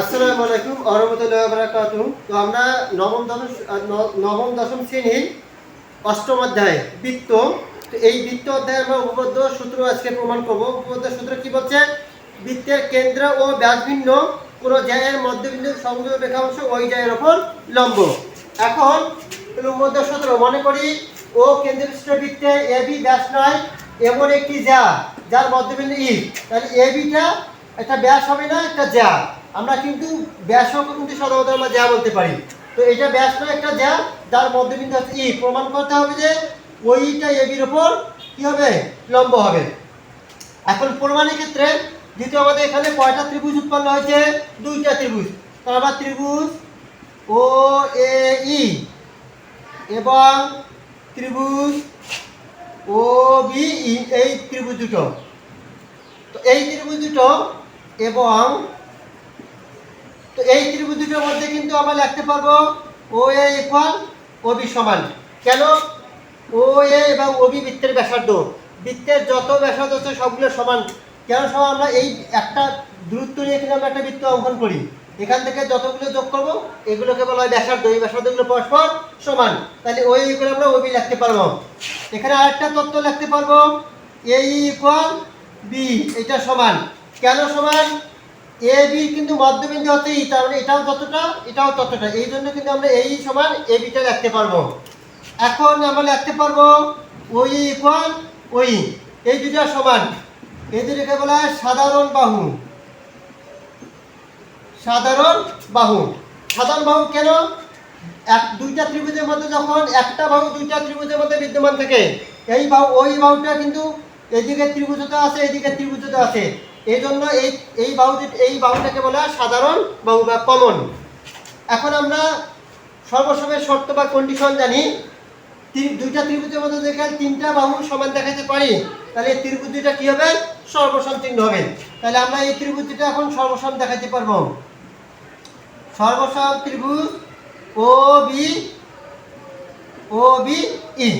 আসসালামু আলাইকুম আরহামতুল্লাহ বারাকাতু তো আমরা নবম দশম নবম দশম শ্রেণির অষ্টম অধ্যায়, বৃত্ত। তো এই বৃত্ত অধ্যায়ে আমরা উপপাদ্য সূত্র আজকে প্রমাণ করব। উপপাদ্য সূত্র কি বলছে? বৃত্তের কেন্দ্র ও ব্যাসভিন্ন কোনো জায়ের মধ্যবিন্দু সংযোগ রেখাংশ ওই জায়ের ওপর লম্ব। এখন উপপাদ্য সূত্র মনে করি, ও কেন্দ্রবিষ্ট বৃত্তে এ বি ব্যাস নয়, এমন একটি যা, যার মধ্যবিন্দু ই। তাহলে এ বিটা একটা ব্যাস হবে না, একটা জ্যা আমরা কিন্তু ব্যাসকে কিন্তু সাধারণত আমরা জ্যা বলতে পারি। তো এটা ব্যাস নয় একটা জ্যা যার মধ্যবিন্দু হচ্ছে ই। প্রমাণ করতে হবে যে ওইটা এবির ওপর কি হবে? লম্ব হবে। এখন প্রমাণের ক্ষেত্রে যেহেতু আমাদের এখানে কয়টা ত্রিভুজ উৎপন্ন হয়েছে, দুইটা ত্রিভুজ। তার আবার ত্রিভুজ ও, এ, ই। এবং ত্রিভুজ ও, বি, ই, এই ত্রিভুজ দুটো। তো এই ত্রিভুজ দুটো এবং তো এই ত্রিভুজ দুটোর মধ্যে কিন্তু আমরা লিখতে পারব ও এ ইকুয়াল ও বি সমান। কেন? ও এ এবং ও বি বৃত্তের ব্যাসার্ধ। বৃত্তের যত ব্যাসার্ধ আছে সবগুলো সমান। কেন সব আমরা এই একটা দূরত্ব নিয়ে কিন্তু আমরা একটা বৃত্ত অঙ্কন করি। এখান থেকে যতগুলো যোগ করব, এগুলোকে বলা হয় ব্যাসার্ধ। এই ব্যাসার্ধগুলো পরস্পর সমান। তাহলে ওই করে আমরা ওবি লিখতে পারব। এখানে আরেকটা তত্ত্ব লিখতে পারব। A equal B. এটা সমান। কেন সমান? এ বি কিন্তু মধ্যবিন্দু হচ্ছে ই তার মানে এটাও ততটা এটাও ততটা। এই জন্য কিন্তু আমরা এই সমান এ বিটা লিখতে পারব। এখন আমরা লিখতে পারব ওই ইকুয়াল ওই। এই দুটা সমান। এই দুটাকে বলা হয় সাধারণ বাহু। সাধারণ বাহু। সাধারণ বাহু কেন? এক, দুইটা ত্রিভুজের মধ্যে যখন একটা বাহু, দুইটা ত্রিভুজের মধ্যে বিদ্যমান থাকে, এই বাহু, ওই বাহুটা কিন্তু এদিকে ত্রিভুজতা আছে, এদিকে ত্রিভুজতা আছে। এই জন্য এই এই বাহু এই বাহুটাকে বলা সাধারণ বাহু বা কমন। এখন আমরা সর্বসময় শর্ত বা কন্ডিশন জানি। দুইটা ত্রিভুজের মধ্যে দেখে তিনটা বাহু সমান দেখাতে পারি, তাহলে এই ত্রিভুজ কি হবে? সর্বসম চিহ্ন হবে। তাহলে আমরা এই ত্রিভুজ এখন সর্বসম দেখাতে পারব। সর্বসম ত্রিভুজ ও বি ও বি, ই।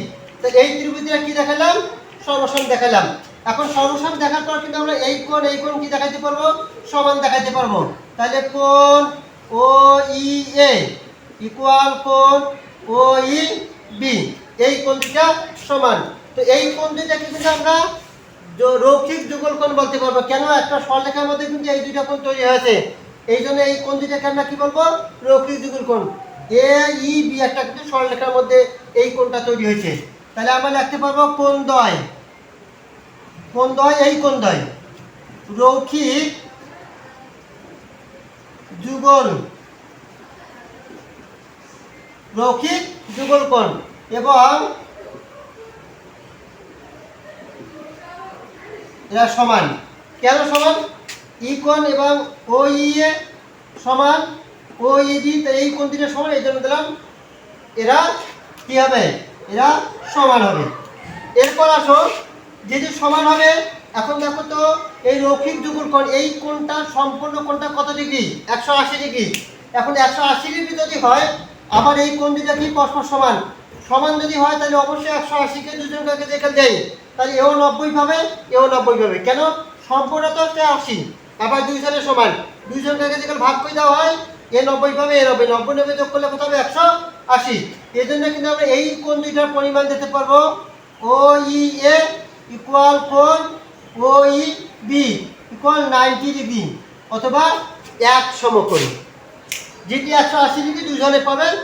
তো এই ত্রিভুজটা কী দেখালাম? সর্বসম দেখালাম। এখন সর্বসম দেখার পর কিন্তু আমরা এই কোণ এই কোণ কি দেখাতে পারব? সমান দেখাতে পারব। তাহলে কোণ ও ই এ ইকুয়াল কোণ ও ই বি। এই কোণ দুটা সমান। তো এই কোণ দুটা কিন্তু আমরা রৈখিক যুগল কোণ বলতে পারব। কেন? একটা সরলেখার মধ্যে কিন্তু এই দুইটা কোণ তৈরি হয়েছে। এই জন্য এই কোণ দুটাকে আমরা কি বলব? রৈখিক যুগল কোণ। এ, ই, বি, একটা কিন্তু সরলেখার মধ্যে এই কোণটা তৈরি হয়েছে। তাহলে আমরা লিখতে পারব কোণ দয়। কোণ দয়? এই কোণ দয়? রৈখিক যুগল। রৌখিক যুগল কোণ এবং এরা সমান। কেন সমান? ই কোণ এবং ও ই এ সমান, ও ই ডি এই কোন দুটো সমান? এই জন্য দিলাম এরা কি হবে? এরা সমান হবে। এরপর আসো যেহেতু সমান হবে, এখন দেখো তো, এই রৈখিক যুগল কোণ, এই কোণটা সম্পূর্ণ কোণটা কত ডিগ্রি? একশো আশি ডিগ্রি। এখন একশো আশি ডিগ্রি যদি হয়, আবার এই কোণ দুটা কি পরস্পর সমান। সমান যদি হয়, তাহলে অবশ্যই একশো আশিকে দুজনকে দেখে দেয় তাহলে এও নব্বই পাবে এও নব্বই পাবে কেন? সম্পূর্ণ তো হচ্ছে আশি, আবার দুইজনের সমান। দুইজনকে যেখানে ভাগ করে দেওয়া হয়, এ নব্বই পাবে এ নব্বই। নব্বই নব্বই যোগ করলে কত হবে? একশো আশি। এই জন্য কিন্তু আমরা এই কোণ দুইটার পরিমাণ দিতে পারব। ও ই এ ইকুয়াল কোণ O E B equal ninety degree অথবা এক সমকোণ। যেটি একশো আশি ডিগ্রি দুজনে পাবেন,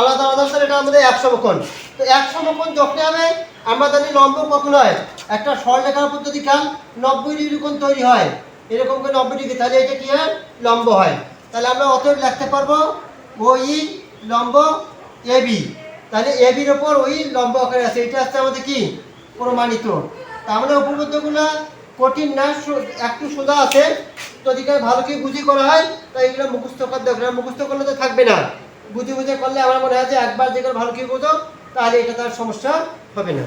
আলাদা আলাদা এটা আমাদের এক সমকোণ। তো এক সমকোণ যখন হবে, আমরা জানি লম্ব কখন হয় একটা সরলেখার উপর যদি খান নব্বই ডিগ্রি কোণ তৈরি হয়, এরকম করে নব্বই ডিগ্রি তাহলে এটা কি হয়? লম্ব হয়। তাহলে আমরা অতএব লিখতে পারব ও ই লম্ব এ বি তাহলে এ বির ওপর ওই লম্ব আকারে আছে, এটা হচ্ছে আমাদের কি? প্রমাণিত। তা আমরা উপপাদ্যগুলো কঠিন না একটু সোজা আছে। যদি ভালো করে বুঝি করা হয়, তাই এগুলো মুখস্থ কর দরকার মুখস্থ করলে তো থাকবে না। বুঝে বুঝে করলে আমার মনে হয় যে একবার যেগুলো ভালো করে বোঝো, তাহলে এটা তার সমস্যা হবে না।